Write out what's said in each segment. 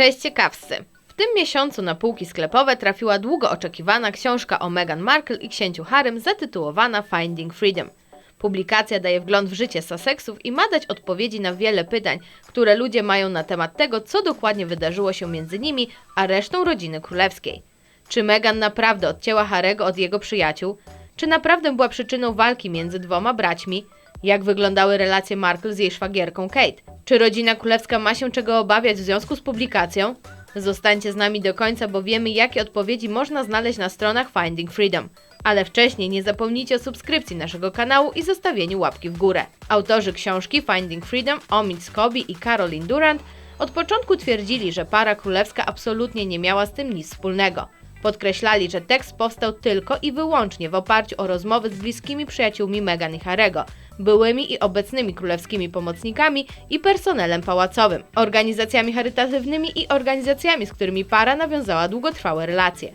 Cześć ciekawscy! W tym miesiącu na półki sklepowe trafiła długo oczekiwana książka o Meghan Markle i księciu Harrym zatytułowana Finding Freedom. Publikacja daje wgląd w życie Sussexów i ma dać odpowiedzi na wiele pytań, które ludzie mają na temat tego, co dokładnie wydarzyło się między nimi a resztą rodziny królewskiej. Czy Meghan naprawdę odcięła Harego od jego przyjaciół? Czy naprawdę była przyczyną walki między dwoma braćmi? Jak wyglądały relacje Markle z jej szwagierką Kate? Czy rodzina królewska ma się czego obawiać w związku z publikacją? Zostańcie z nami do końca, bo wiemy, jakie odpowiedzi można znaleźć na stronach Finding Freedom. Ale wcześniej nie zapomnijcie o subskrypcji naszego kanału i zostawieniu łapki w górę. Autorzy książki Finding Freedom, Omid Scobie i Caroline Durant od początku twierdzili, że para królewska absolutnie nie miała z tym nic wspólnego. Podkreślali, że tekst powstał tylko i wyłącznie w oparciu o rozmowy z bliskimi przyjaciółmi Meghan i Harego, byłymi i obecnymi królewskimi pomocnikami i personelem pałacowym, organizacjami charytatywnymi i organizacjami, z którymi para nawiązała długotrwałe relacje.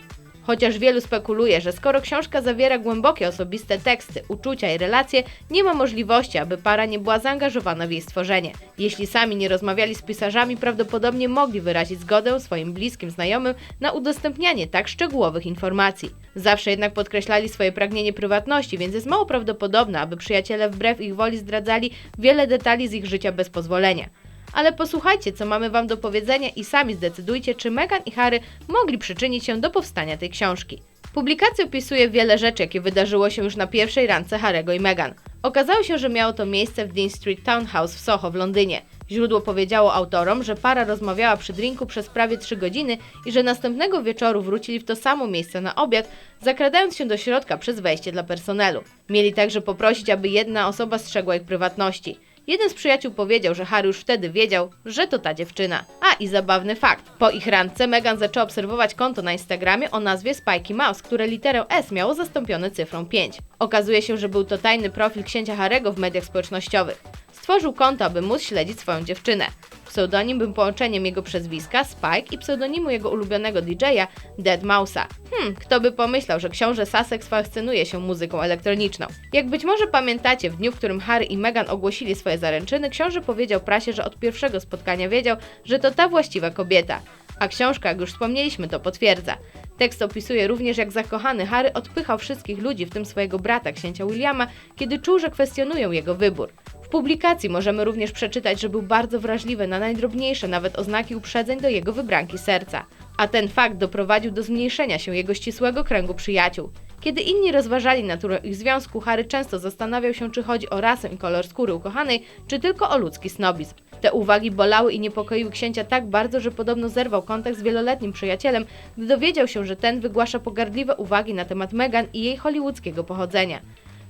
Chociaż wielu spekuluje, że skoro książka zawiera głębokie osobiste teksty, uczucia i relacje, nie ma możliwości, aby para nie była zaangażowana w jej stworzenie. Jeśli sami nie rozmawiali z pisarzami, prawdopodobnie mogli wyrazić zgodę swoim bliskim znajomym na udostępnianie tak szczegółowych informacji. Zawsze jednak podkreślali swoje pragnienie prywatności, więc jest mało prawdopodobne, aby przyjaciele wbrew ich woli zdradzali wiele detali z ich życia bez pozwolenia ale posłuchajcie, co mamy Wam do powiedzenia i sami zdecydujcie, czy Meghan i Harry mogli przyczynić się do powstania tej książki. Publikacja opisuje wiele rzeczy, jakie wydarzyło się już na pierwszej randce Harego i Meghan. Okazało się, że miało to miejsce w Dean Street Townhouse w Soho w Londynie. Źródło powiedziało autorom, że para rozmawiała przy drinku przez prawie 3 godziny i że następnego wieczoru wrócili w to samo miejsce na obiad, zakradając się do środka przez wejście dla personelu. Mieli także poprosić, aby jedna osoba strzegła ich prywatności. Jeden z przyjaciół powiedział, że Harry już wtedy wiedział, że to ta dziewczyna. A i zabawny fakt. Po ich randce Meghan zaczęła obserwować konto na Instagramie o nazwie Spiky Mouse, które literę S miało zastąpione cyfrą 5. Okazuje się, że był to tajny profil księcia Harego w mediach społecznościowych. Stworzył konto, aby móc śledzić swoją dziewczynę. Pseudonim był połączeniem jego przezwiska Spike i pseudonimu jego ulubionego DJ-a Dead Mouse'a. Hmm, kto by pomyślał, że książę Sussex fascynuje się muzyką elektroniczną. Jak być może pamiętacie, w dniu, w którym Harry i Meghan ogłosili swoje zaręczyny, książę powiedział prasie, że od pierwszego spotkania wiedział, że to ta właściwa kobieta. A książka, jak już wspomnieliśmy, to potwierdza. Tekst opisuje również, jak zakochany Harry odpychał wszystkich ludzi, w tym swojego brata, księcia Williama, kiedy czuł, że kwestionują jego wybór. Publikacji możemy również przeczytać, że był bardzo wrażliwy na najdrobniejsze nawet oznaki uprzedzeń do jego wybranki serca. A ten fakt doprowadził do zmniejszenia się jego ścisłego kręgu przyjaciół. Kiedy inni rozważali naturę ich związku, Harry często zastanawiał się, czy chodzi o rasę i kolor skóry ukochanej, czy tylko o ludzki snobizm. Te uwagi bolały i niepokoiły księcia tak bardzo, że podobno zerwał kontakt z wieloletnim przyjacielem, gdy dowiedział się, że ten wygłasza pogardliwe uwagi na temat Meghan i jej hollywoodzkiego pochodzenia.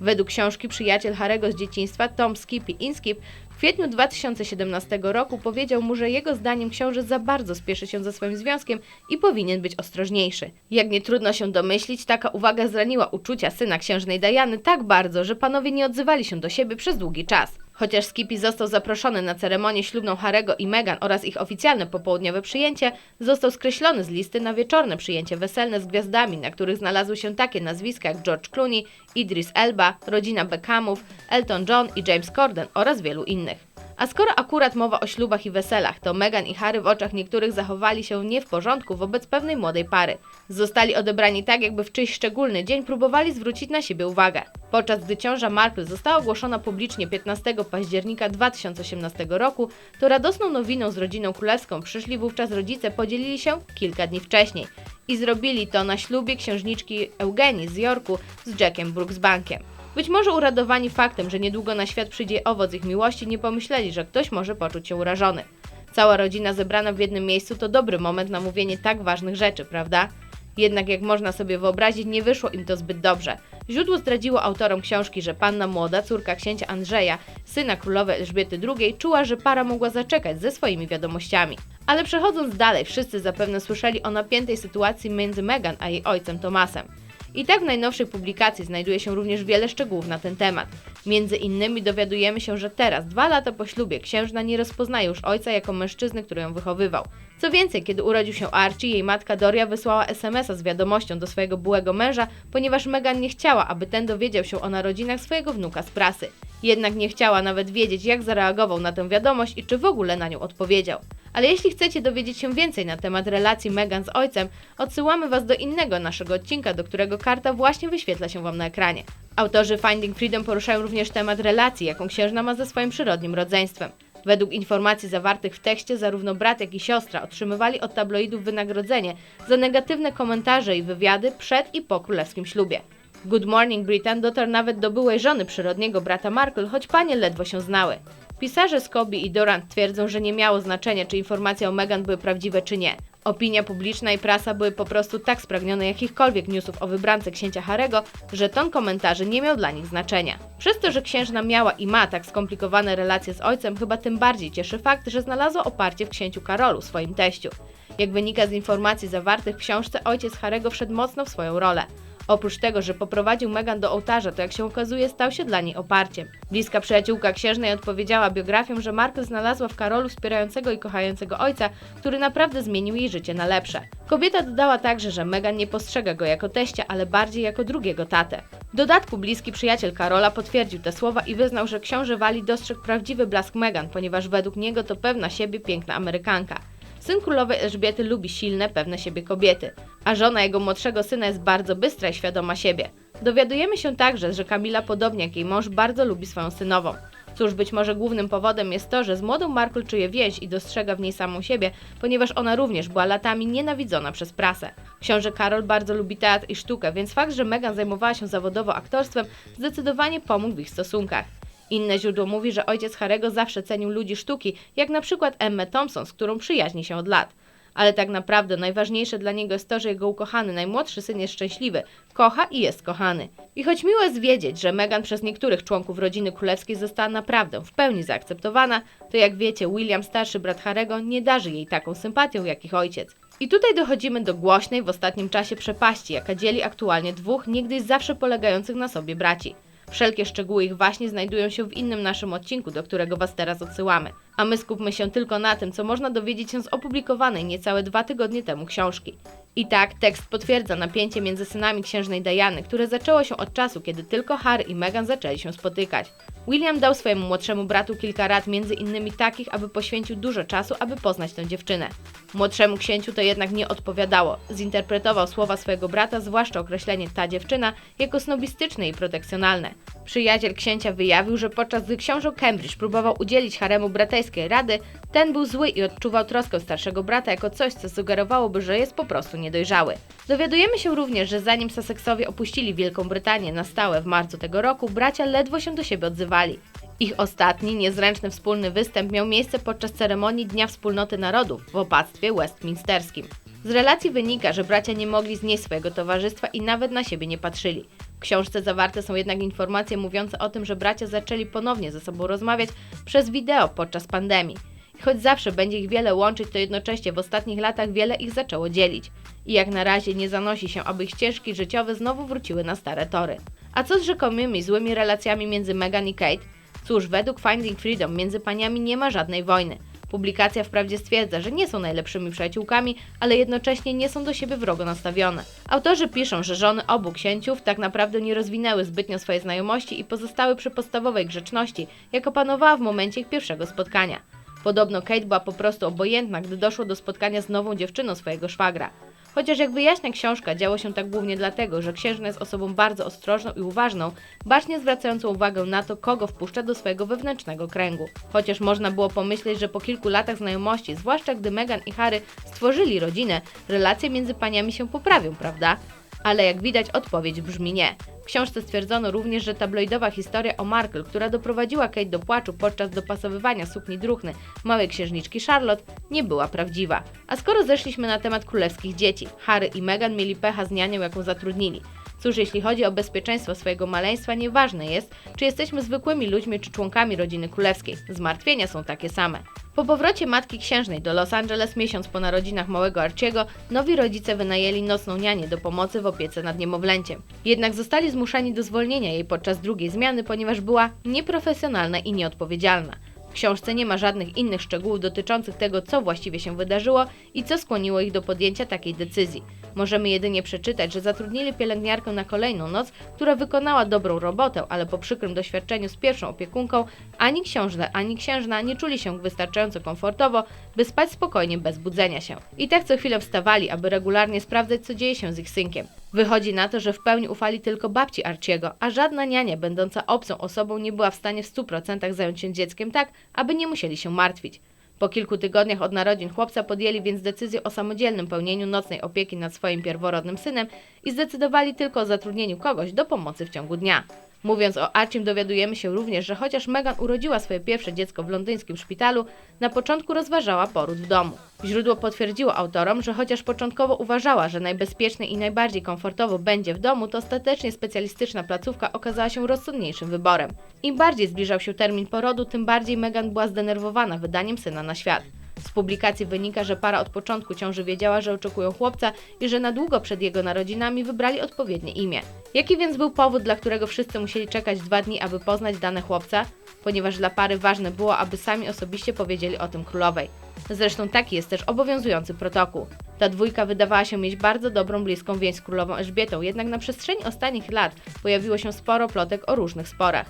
Według książki przyjaciel Harego z dzieciństwa Tom Skippy Inskip w kwietniu 2017 roku powiedział mu, że jego zdaniem książę za bardzo spieszy się ze swoim związkiem i powinien być ostrożniejszy. Jak nie trudno się domyślić, taka uwaga zraniła uczucia syna księżnej Diany tak bardzo, że panowie nie odzywali się do siebie przez długi czas. Chociaż Skippy został zaproszony na ceremonię ślubną Harego i Meghan oraz ich oficjalne popołudniowe przyjęcie, został skreślony z listy na wieczorne przyjęcie weselne z gwiazdami, na których znalazły się takie nazwiska jak George Clooney, Idris Elba, rodzina Beckhamów, Elton John i James Corden oraz wielu innych. A skoro akurat mowa o ślubach i weselach, to Meghan i Harry w oczach niektórych zachowali się nie w porządku wobec pewnej młodej pary. Zostali odebrani tak, jakby w czyjś szczególny dzień próbowali zwrócić na siebie uwagę. Podczas gdy ciąża Markle została ogłoszona publicznie 15 października 2018 roku, to radosną nowiną z rodziną królewską przyszli wówczas rodzice podzielili się kilka dni wcześniej i zrobili to na ślubie księżniczki Eugenii z Yorku z Jackiem Brooksbankiem. Być może uradowani faktem, że niedługo na świat przyjdzie owoc ich miłości, nie pomyśleli, że ktoś może poczuć się urażony. Cała rodzina zebrana w jednym miejscu to dobry moment na mówienie tak ważnych rzeczy, prawda? Jednak jak można sobie wyobrazić, nie wyszło im to zbyt dobrze. Źródło zdradziło autorom książki, że panna młoda, córka księcia Andrzeja, syna królowej Elżbiety II, czuła, że para mogła zaczekać ze swoimi wiadomościami. Ale przechodząc dalej, wszyscy zapewne słyszeli o napiętej sytuacji między Meghan a jej ojcem Tomasem. I tak w najnowszej publikacji znajduje się również wiele szczegółów na ten temat. Między innymi dowiadujemy się, że teraz, dwa lata po ślubie, księżna nie rozpoznaje już ojca jako mężczyzny, który ją wychowywał. Co więcej, kiedy urodził się Archie, jej matka Doria wysłała SMS-a z wiadomością do swojego byłego męża, ponieważ Megan nie chciała, aby ten dowiedział się o narodzinach swojego wnuka z prasy. Jednak nie chciała nawet wiedzieć, jak zareagował na tę wiadomość i czy w ogóle na nią odpowiedział. Ale jeśli chcecie dowiedzieć się więcej na temat relacji Megan z ojcem, odsyłamy Was do innego naszego odcinka, do którego karta właśnie wyświetla się Wam na ekranie. Autorzy Finding Freedom poruszają również temat relacji, jaką księżna ma ze swoim przyrodnim rodzeństwem. Według informacji zawartych w tekście, zarówno brat, jak i siostra otrzymywali od tabloidów wynagrodzenie za negatywne komentarze i wywiady przed i po królewskim ślubie. Good Morning Britain dotarł nawet do byłej żony przyrodniego brata Markle, choć panie ledwo się znały. Pisarze Scobie i Durant twierdzą, że nie miało znaczenia, czy informacje o Meghan były prawdziwe, czy nie. Opinia publiczna i prasa były po prostu tak spragnione jakichkolwiek newsów o wybrance księcia Harego, że ton komentarzy nie miał dla nich znaczenia. Przez to, że księżna miała i ma tak skomplikowane relacje z ojcem, chyba tym bardziej cieszy fakt, że znalazła oparcie w księciu Karolu, swoim teściu. Jak wynika z informacji zawartych w książce, ojciec Harego wszedł mocno w swoją rolę. Oprócz tego, że poprowadził Megan do ołtarza, to jak się okazuje, stał się dla niej oparciem. Bliska przyjaciółka księżnej odpowiedziała biografią, że Markle znalazła w Karolu wspierającego i kochającego ojca, który naprawdę zmienił jej życie na lepsze. Kobieta dodała także, że Megan nie postrzega go jako teścia, ale bardziej jako drugiego tatę. W dodatku bliski przyjaciel Karola potwierdził te słowa i wyznał, że książę Wali dostrzegł prawdziwy blask Megan, ponieważ według niego to pewna siebie piękna Amerykanka. Syn królowej Elżbiety lubi silne, pewne siebie kobiety, a żona jego młodszego syna jest bardzo bystra i świadoma siebie. Dowiadujemy się także, że Kamila, podobnie jak jej mąż, bardzo lubi swoją synową. Cóż, być może głównym powodem jest to, że z młodą Markle czuje więź i dostrzega w niej samą siebie, ponieważ ona również była latami nienawidzona przez prasę. Książę Karol bardzo lubi teatr i sztukę, więc fakt, że Meghan zajmowała się zawodowo aktorstwem, zdecydowanie pomógł w ich stosunkach. Inne źródło mówi, że ojciec Harego zawsze cenił ludzi sztuki, jak na przykład Emmę Thompson, z którą przyjaźni się od lat. Ale tak naprawdę najważniejsze dla niego jest to, że jego ukochany najmłodszy syn jest szczęśliwy, kocha i jest kochany. I choć miło jest wiedzieć, że Meghan przez niektórych członków rodziny królewskiej została naprawdę w pełni zaakceptowana, to jak wiecie, William, starszy brat Harego, nie darzy jej taką sympatią jak ich ojciec. I tutaj dochodzimy do głośnej w ostatnim czasie przepaści, jaka dzieli aktualnie dwóch, niegdyś zawsze polegających na sobie braci. Wszelkie szczegóły ich właśnie znajdują się w innym naszym odcinku, do którego Was teraz odsyłamy. A my skupmy się tylko na tym, co można dowiedzieć się z opublikowanej niecałe dwa tygodnie temu książki. I tak tekst potwierdza napięcie między synami księżnej Diany, które zaczęło się od czasu, kiedy tylko Harry i Meghan zaczęli się spotykać. William dał swojemu młodszemu bratu kilka rad, między innymi takich, aby poświęcił dużo czasu, aby poznać tę dziewczynę. Młodszemu księciu to jednak nie odpowiadało. Zinterpretował słowa swojego brata, zwłaszcza określenie ta dziewczyna, jako snobistyczne i protekcjonalne. Przyjaciel księcia wyjawił, że podczas gdy książę Cambridge próbował udzielić Haremu bratajskiej rady, ten był zły i odczuwał troskę starszego brata jako coś, co sugerowałoby, że jest po prostu niedojrzały. Dowiadujemy się również, że zanim Sussexowie opuścili Wielką Brytanię na stałe w marcu tego roku, bracia ledwo się do siebie odzywali. Ich ostatni, niezręczny wspólny występ miał miejsce podczas ceremonii Dnia Wspólnoty Narodów w opactwie westminsterskim. Z relacji wynika, że bracia nie mogli znieść swojego towarzystwa i nawet na siebie nie patrzyli. W książce zawarte są jednak informacje mówiące o tym, że bracia zaczęli ponownie ze sobą rozmawiać przez wideo podczas pandemii. Choć zawsze będzie ich wiele łączyć, to jednocześnie w ostatnich latach wiele ich zaczęło dzielić. I jak na razie nie zanosi się, aby ich ścieżki życiowe znowu wróciły na stare tory. A co z rzekomymi złymi relacjami między Meghan i Kate? Cóż, według Finding Freedom między paniami nie ma żadnej wojny. Publikacja wprawdzie stwierdza, że nie są najlepszymi przyjaciółkami, ale jednocześnie nie są do siebie wrogo nastawione. Autorzy piszą, że żony obu księciów tak naprawdę nie rozwinęły zbytnio swojej znajomości i pozostały przy podstawowej grzeczności, jaka panowała w momencie ich pierwszego spotkania. Podobno Kate była po prostu obojętna, gdy doszło do spotkania z nową dziewczyną swojego szwagra. Chociaż jak wyjaśnia książka, działo się tak głównie dlatego, że księżna jest osobą bardzo ostrożną i uważną, bacznie zwracającą uwagę na to, kogo wpuszcza do swojego wewnętrznego kręgu. Chociaż można było pomyśleć, że po kilku latach znajomości, zwłaszcza gdy Meghan i Harry stworzyli rodzinę, relacje między paniami się poprawią, prawda? Ale jak widać, odpowiedź brzmi nie. W książce stwierdzono również, że tabloidowa historia o Markle, która doprowadziła Kate do płaczu podczas dopasowywania sukni druchny małej księżniczki Charlotte, nie była prawdziwa. A skoro zeszliśmy na temat królewskich dzieci, Harry i Meghan mieli pecha z nianią, jaką zatrudnili. Cóż, jeśli chodzi o bezpieczeństwo swojego maleństwa, nieważne jest, czy jesteśmy zwykłymi ludźmi czy członkami rodziny królewskiej. Zmartwienia są takie same. Po powrocie matki księżnej do Los Angeles miesiąc po narodzinach małego Archiego, nowi rodzice wynajęli nocną nianię do pomocy w opiece nad niemowlęciem. Jednak zostali zmuszani do zwolnienia jej podczas drugiej zmiany, ponieważ była nieprofesjonalna i nieodpowiedzialna. książce nie ma żadnych innych szczegółów dotyczących tego, co właściwie się wydarzyło i co skłoniło ich do podjęcia takiej decyzji. Możemy jedynie przeczytać, że zatrudnili pielęgniarkę na kolejną noc, która wykonała dobrą robotę, ale po przykrym doświadczeniu z pierwszą opiekunką ani książę, ani księżna nie czuli się wystarczająco komfortowo, by spać spokojnie bez budzenia się. I tak co chwilę wstawali, aby regularnie sprawdzać, co dzieje się z ich synkiem. Wychodzi na to, że w pełni ufali tylko babci Arciego, a żadna niania będąca obcą osobą nie była w stanie w 100% zająć się dzieckiem tak, aby nie musieli się martwić. Po kilku tygodniach od narodzin chłopca podjęli więc decyzję o samodzielnym pełnieniu nocnej opieki nad swoim pierworodnym synem i zdecydowali tylko o zatrudnieniu kogoś do pomocy w ciągu dnia. Mówiąc o Archim dowiadujemy się również, że chociaż Meghan urodziła swoje pierwsze dziecko w londyńskim szpitalu, na początku rozważała poród w domu. Źródło potwierdziło autorom, że chociaż początkowo uważała, że najbezpieczniej i najbardziej komfortowo będzie w domu, to ostatecznie specjalistyczna placówka okazała się rozsądniejszym wyborem. Im bardziej zbliżał się termin porodu, tym bardziej Meghan była zdenerwowana wydaniem syna na świat. Publikacji wynika, że para od początku ciąży wiedziała, że oczekują chłopca i że na długo przed jego narodzinami wybrali odpowiednie imię. Jaki więc był powód, dla którego wszyscy musieli czekać dwa dni, aby poznać dane chłopca? Ponieważ dla pary ważne było, aby sami osobiście powiedzieli o tym królowej. Zresztą taki jest też obowiązujący protokół. Ta dwójka wydawała się mieć bardzo dobrą, bliską więź z królową Elżbietą, jednak na przestrzeni ostatnich lat pojawiło się sporo plotek o różnych sporach.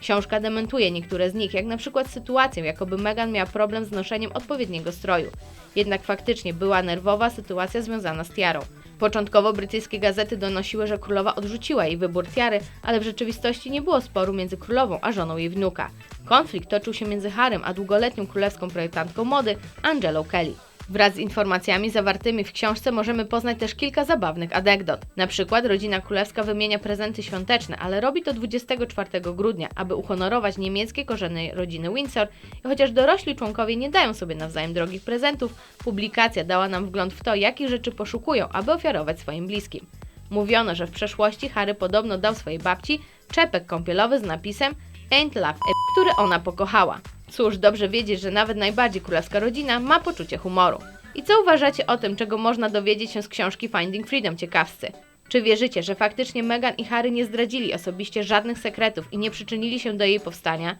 Książka dementuje niektóre z nich, jak na przykład sytuację, jakoby Meghan miała problem z noszeniem odpowiedniego stroju. Jednak faktycznie była nerwowa sytuacja związana z tiarą. Początkowo brytyjskie gazety donosiły, że królowa odrzuciła jej wybór tiary, ale w rzeczywistości nie było sporu między królową a żoną jej wnuka. Konflikt toczył się między Harrym a długoletnią królewską projektantką mody Angelą Kelly. Wraz z informacjami zawartymi w książce możemy poznać też kilka zabawnych anegdot. Na przykład rodzina królewska wymienia prezenty świąteczne, ale robi to 24 grudnia, aby uhonorować niemieckie korzenie rodziny Windsor i chociaż dorośli członkowie nie dają sobie nawzajem drogich prezentów, publikacja dała nam wgląd w to, jakich rzeczy poszukują, aby ofiarować swoim bliskim. Mówiono, że w przeszłości Harry podobno dał swojej babci czepek kąpielowy z napisem Ain't Love, który ona pokochała. Cóż, dobrze wiedzieć, że nawet najbardziej królewska rodzina ma poczucie humoru. I co uważacie o tym, czego można dowiedzieć się z książki Finding Freedom ciekawscy? Czy wierzycie, że faktycznie Meghan i Harry nie zdradzili osobiście żadnych sekretów i nie przyczynili się do jej powstania?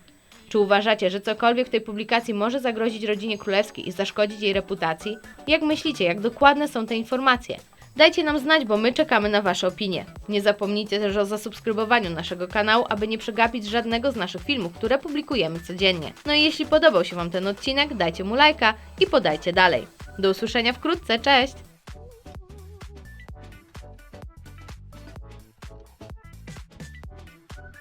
Czy uważacie, że cokolwiek w tej publikacji może zagrozić rodzinie królewskiej i zaszkodzić jej reputacji? Jak myślicie, jak dokładne są te informacje? Dajcie nam znać, bo my czekamy na Wasze opinie. Nie zapomnijcie też o zasubskrybowaniu naszego kanału, aby nie przegapić żadnego z naszych filmów, które publikujemy codziennie. No i jeśli podobał się Wam ten odcinek, dajcie mu lajka i podajcie dalej. Do usłyszenia wkrótce, cześć!